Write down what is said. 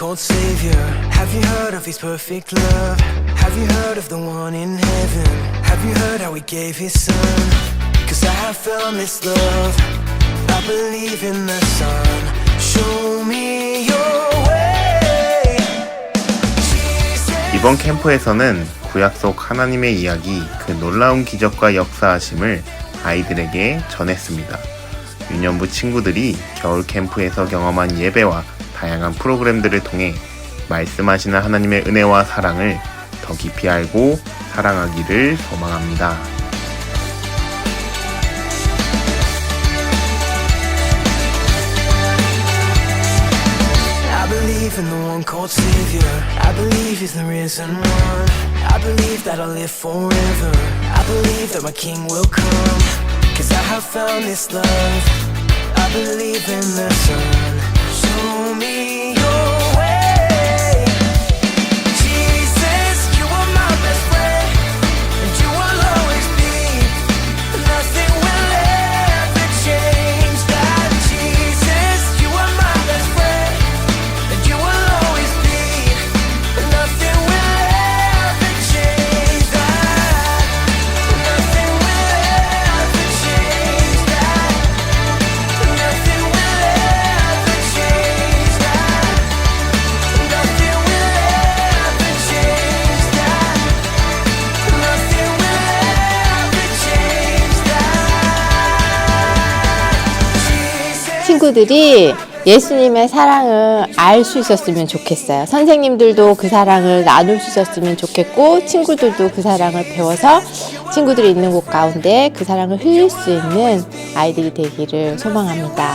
called Savior? Have you heard of His perfect love? Have you heard of the one in heaven? Have you heard how He gave His Son? Cause I have found this love. I believe in the Son. Show me your way. 이번 캠프에서는 구약 속 하나님의 이야기, 그 놀라운 기적과 역사하심을 아이들에게 전했습니다. 유년부 친구들이 겨울 캠프에서 경험한 예배와 다양한 프로그램들을 통해 말씀하시는 하나님의 은혜와 사랑을 더 깊이 알고 사랑하기를 소망합니다. Cause I have found this love. I believe in the Son. Show me 친구들이 예수님의 사랑을 알 수 있었으면 좋겠어요. 선생님들도 그 사랑을 나눌 수 있었으면 좋겠고, 친구들도 그 사랑을 배워서 친구들이 있는 곳 가운데 그 사랑을 흘릴 수 있는 아이들이 되기를 소망합니다.